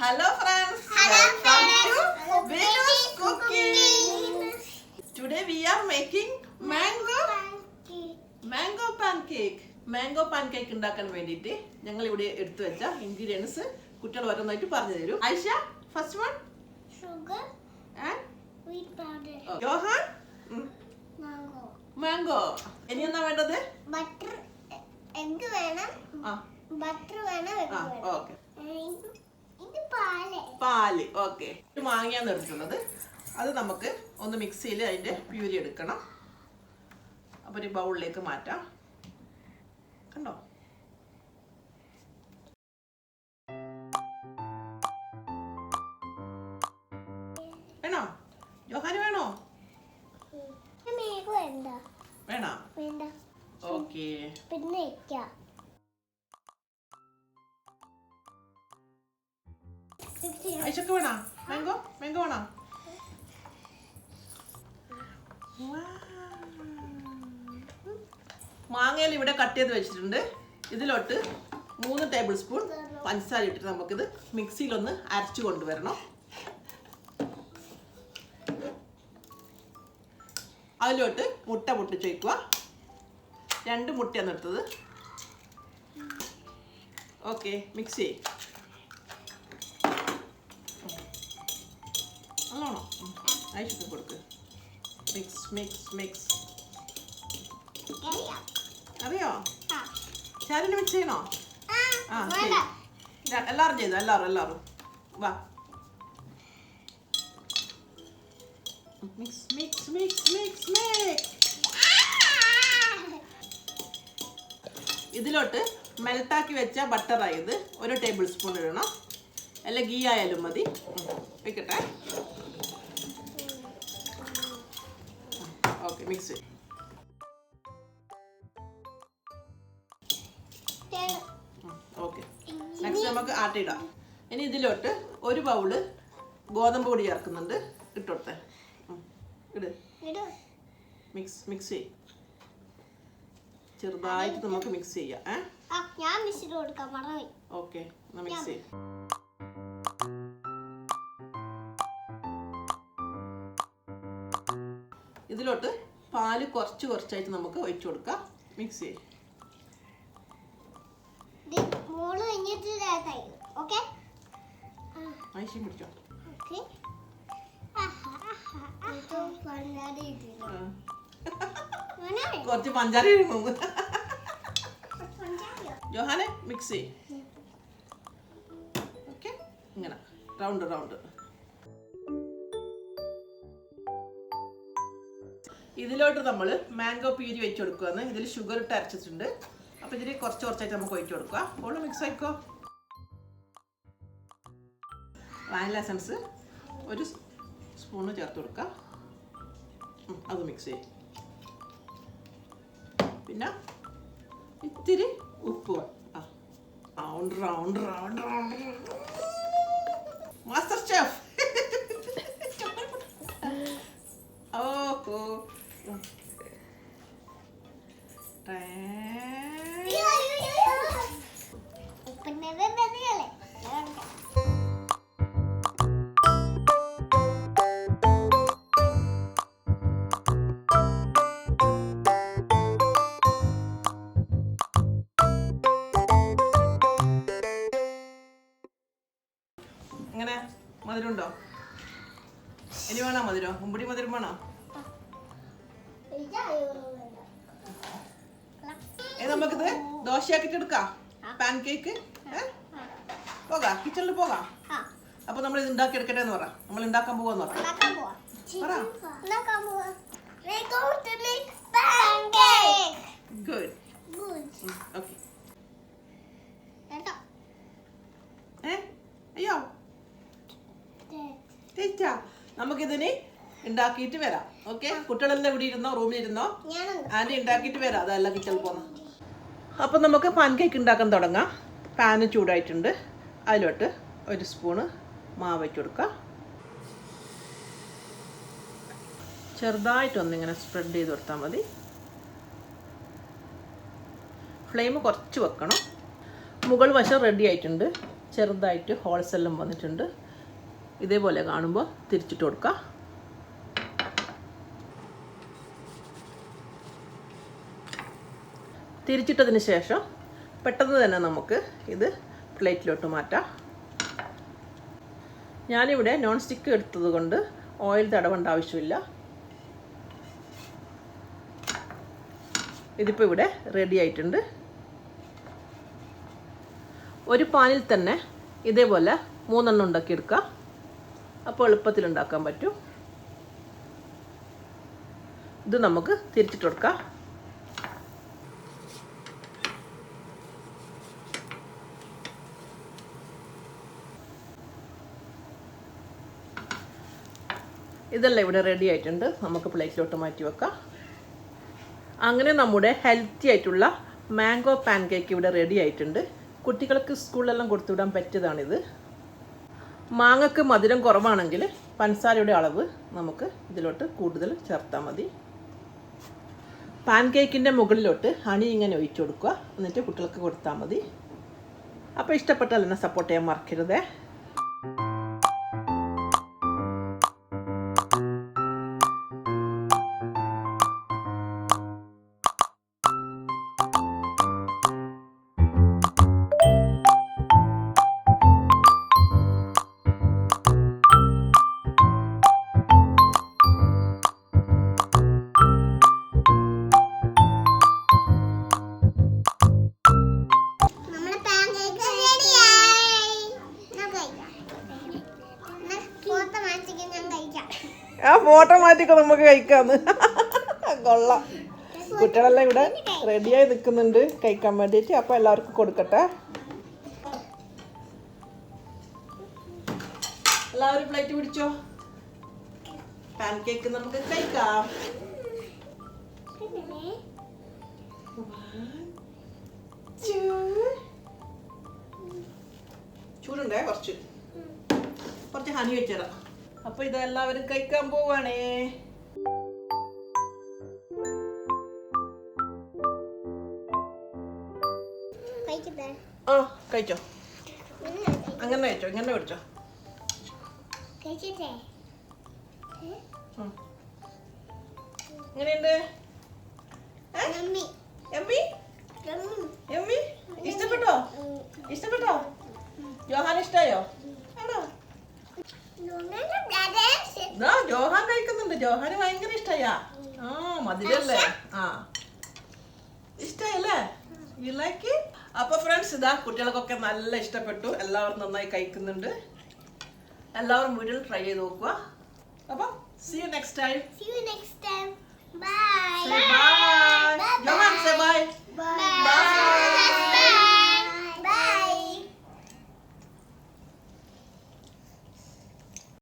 Hello friends welcome to babies cooking today we are making mango mango pancake mango pancake ഉണ്ടാക്കാൻ വേണ്ടിയിട്ട് ഞങ്ങൾ ഇവിടെ എടുത്തു വെച്ച ഇൻഗ്രീഡിയൻസ് കുട്ടികൾ വരുന്നതായിട്ട് പറഞ്ഞു തരും. Aisha first one sugar and wheat powder Yohan mango mango ഇനി എന്താ വേണ്ടത്? ബട്ടർ എന്ത് വേണം? ആ. ബട്ടർ വേണം? ആ ഓക്കെ പാൽ. ഓക്കെ. മാങ്ങയാണ് എടുക്കുന്നത്. അത് നമുക്ക് ഒന്ന് മിക്സിയിൽ അതിന്റെ പ്യൂരി എടുക്കണം. അപ്പോൾ ഒരു ബൗളിലേക്ക് മാറ്റാം. കണ്ടോ? വേണോ? ജോഹാന് വേണോ? വേണോ? വേണ്ട. ഓക്കെ. പിന്നെ ഐശക്ക് വേണോ? മാംഗോ? മാംഗോ വേണോ? മാങ്ങയിൽ ഇവിടെ കട്ട് ചെയ്ത് വെച്ചിട്ടുണ്ട്. ഇതിലോട്ട് മൂന്ന് ടേബിൾ സ്പൂൺ പഞ്ചസാര ഇട്ടിട്ട് നമുക്കിത് മിക്സിയിലൊന്ന് അരച്ചു കൊണ്ടുവരണം. അതിലോട്ട് മുട്ട പൊട്ടിച്ച് വയ്ക്കുക രണ്ട് മുട്ടയാണ് എടുത്തത്. ഓക്കെ മിക്സ് ചെയ്യും. ഐശ്വര്യ കൊടുക്ക്. മിക്സ് മിക്സ് മിക്സ് അറിയാം. ചാരന് മിക്സ് ചെയ്യണോ? ആ. ശരി. എല്ലാവരും ചെയ്തു? എല്ലാവരും എല്ലാവരും. വാ. Mix mix mix mix mix ഇതിലോട്ട് മെൽട്ടാക്കി വെച്ച ബട്ടറായത് ഒരു ടേബിൾ സ്പൂൺ ഇടണം. അല്ല ഗീ ആയാലും മതി. വെക്കട്ടെ. മിക്സ്. ഓക്കെ നെക്സ്റ്റ് നമുക്ക് ആട്ടിയിടാം ഇനി ഇതിലോട്ട് ഒരു ബൗൾ ഗോതമ്പ് പൊടി ചേർക്കുന്നുണ്ട്. ഇട്ടോട്ടെ. ഇട്. മിക്സ് മിക്സ് ചെയ് ചെറുതായിട്ട് നമുക്ക് മിക്സ് ചെയ്യാം. ഏ? ഞാൻ മിസ്സിന് കൊടുക്കാം. മറന്നുപോയി ഓക്കെ എന്നാ മിക്സ് ചെയ്യാം. ഇതിലോട്ട് പാൽ കുറച്ച് കുറച്ചായിട്ട് നമുക്ക് ഒഴിച്ചു കൊടുക്കാം. മിക്സ് ചെയ്യും. ഐശ്യം പിടിച്ചോ കുറച്ച് പഞ്ചാര ജോഹാനെ മിക്സ് ചെയ്യും. ഓക്കെ? ഇങ്ങനെ. റൗണ്ട് റൗണ്ട് ഇതിലോട്ട് നമ്മൾ മാംഗോ പ്യൂരി വെച്ച് കൊടുക്കുകയെന്ന് ഇതിൽ ഷുഗർ ഇട്ട് അരച്ചിട്ടുണ്ട്. അപ്പോൾ ഇതിൽ കുറച്ച് കുറച്ചായിട്ട് നമുക്ക് ഒഴിച്ച് കൊടുക്കുക ഓളും മിക്സ് ആയിക്കോ? വാനില എസൻസ് ഒരു സ്പൂണ് ചേർത്ത് കൊടുക്കുക അത് മിക്സ് ചെയ്യും. പിന്നെ ഇത്തിരി ഉപ്പ് round round round round master chef എങ്ങനെ? മധുരമുണ്ടോ? ഇനി വേണോ മധുരം? മുമ്പടി മധുരം വേണോ? നമുക്കിത് ദോശയാക്കിട്ട് എടുക്കാം. പാൻ കേക്ക് പോകാം. കിച്ചണിൽ പോകാം. അപ്പൊ നമ്മൾ ഇത് ഉണ്ടാക്കി എടുക്കട്ടെ എന്ന് പറ. നമ്മൾ ഉണ്ടാക്കാൻ പോവാന്ന് പറ. ഗുഡ്. ഓക്കെ അയ്യോ. നമുക്കിതിന് ഉണ്ടാക്കിയിട്ട് വരാം. ഓക്കെ? കുട്ടികളെല്ലാം ഇവിടെ ഇരുന്നോ? റൂമിൽ ഇരുന്നോ? ആന്റി ഉണ്ടാക്കിയിട്ട് വരാം. അതല്ല കിച്ചൽ പോന്ന. അപ്പം നമുക്ക് പാൻ കേക്ക് ഉണ്ടാക്കാൻ തുടങ്ങാം. പാന് ചൂടായിട്ടുണ്ട്. അതിലോട്ട് ഒരു സ്പൂണ് മാവ് വെച്ച് കൊടുക്കാം. ചെറുതായിട്ടൊന്നിങ്ങനെ സ്പ്രെഡ് ചെയ്ത് കൊടുത്താൽ മതി. ഫ്ലെയിം കുറച്ച് വെക്കണം. മുകൾ വശം റെഡി ആയിട്ടുണ്ട്. ചെറുതായിട്ട് ഹോൾസ് എല്ലാം വന്നിട്ടുണ്ട്. ഇതേപോലെ കാണുമ്പോൾ തിരിച്ചിട്ട് കൊടുക്കുക തിരിച്ചിട്ടതിന് ശേഷം പെട്ടെന്ന് തന്നെ നമുക്ക് ഇത് പ്ലേറ്റിലോട്ട് മാറ്റാം. ഞാനിവിടെ നോൺ സ്റ്റിക്ക് എടുത്തത് കൊണ്ട് ഓയിൽ തടവേണ്ട ആവശ്യമില്ല. ഇതിപ്പോൾ ഇവിടെ റെഡി ആയിട്ടുണ്ട്. ഒരു പാനിൽ തന്നെ ഇതേപോലെ മൂന്നെണ്ണം ഉണ്ടാക്കിയെടുക്കുക അപ്പോൾ എളുപ്പത്തിൽ ഉണ്ടാക്കാൻ പറ്റും. ഇത് നമുക്ക് തിരിച്ചിട്ട് കൊടുക്കാം. ഇതെല്ലാം ഇവിടെ റെഡി ആയിട്ടുണ്ട്. നമുക്ക് പ്ലേറ്റിലോട്ട് മാറ്റി വെക്കാം. അങ്ങനെ നമ്മുടെ ഹെൽത്തി ആയിട്ടുള്ള മാംഗോ പാൻ കേക്ക് ഇവിടെ റെഡി ആയിട്ടുണ്ട്. കുട്ടികൾക്ക് സ്കൂളിലെല്ലാം കൊടുത്തുവിടാൻ പറ്റിയതാണിത്. മാങ്ങക്ക് മധുരം കുറവാണെങ്കിൽ പഞ്ചസാരയുടെ അളവ് നമുക്ക് ഇതിലോട്ട് കൂടുതൽ ചേർത്താൽ മതി. പാൻ കേക്കിന്റെ മുകളിലോട്ട് ഹണി ഇങ്ങനെ ഒഴിച്ചു കൊടുക്കുക. എന്നിട്ട് കുട്ടികൾക്ക് കൊടുത്താൽ മതി. അപ്പോൾ ഇഷ്ടപ്പെട്ടാൽ എന്നെ സപ്പോർട്ട് ചെയ്യാൻ മറക്കരുതേ. ആ ഫോട്ടോ മാറ്റിക്കോ നമുക്ക് കഴിക്കാന്ന്. കൊള്ളാം. കുട്ടികളെല്ലാം ഇവിടെ റെഡിയായി നിൽക്കുന്നുണ്ട് കഴിക്കാൻ വേണ്ടിയിട്ട്. അപ്പോൾ എല്ലാവർക്കും കൊടുക്കട്ടെ. എല്ലാവരും പ്ലേറ്റ് പിടിച്ചോ? പാൻ കേക്ക് നമുക്ക് കഴിക്കാം. ചൂടുണ്ടേ കുറച്ച്? കുറച്ച് ഹണി വെച്ചിടാം അപ്പൊ ഇതെല്ലാവരും കഴിക്കാൻ പോവാണേ. ആ കഴിച്ചോ. അങ്ങനെ കഴിച്ചോ ഇങ്ങനെ ഉം. എങ്ങനെയുണ്ട്? ഇഷ്ടപ്പെട്ടോ? ഇഷ്ടപ്പെട്ടോ? ജോഹാൻ ഇഷ്ടായോ? ആണോ? ജോഹാൻ കഴിക്കുന്നുണ്ട്. ജോഹാന് ഭയങ്കര ഇഷ്ടയാ. ആ മധുരല്ലേ? ആ. ഇഷ്ടല്ലേ യു ലൈക്ക് അപ്പൊ ഫ്രണ്ട്സ് ഇതാ കുട്ടികൾക്കൊക്കെ നല്ല ഇഷ്ടപ്പെട്ടു. എല്ലാവരും നന്നായി കഴിക്കുന്നുണ്ട്. എല്ലാവരും വീട്ടിൽ ട്രൈ ചെയ്ത് നോക്കുക. അപ്പൊ see you next time see you next time bye bye bye bye bye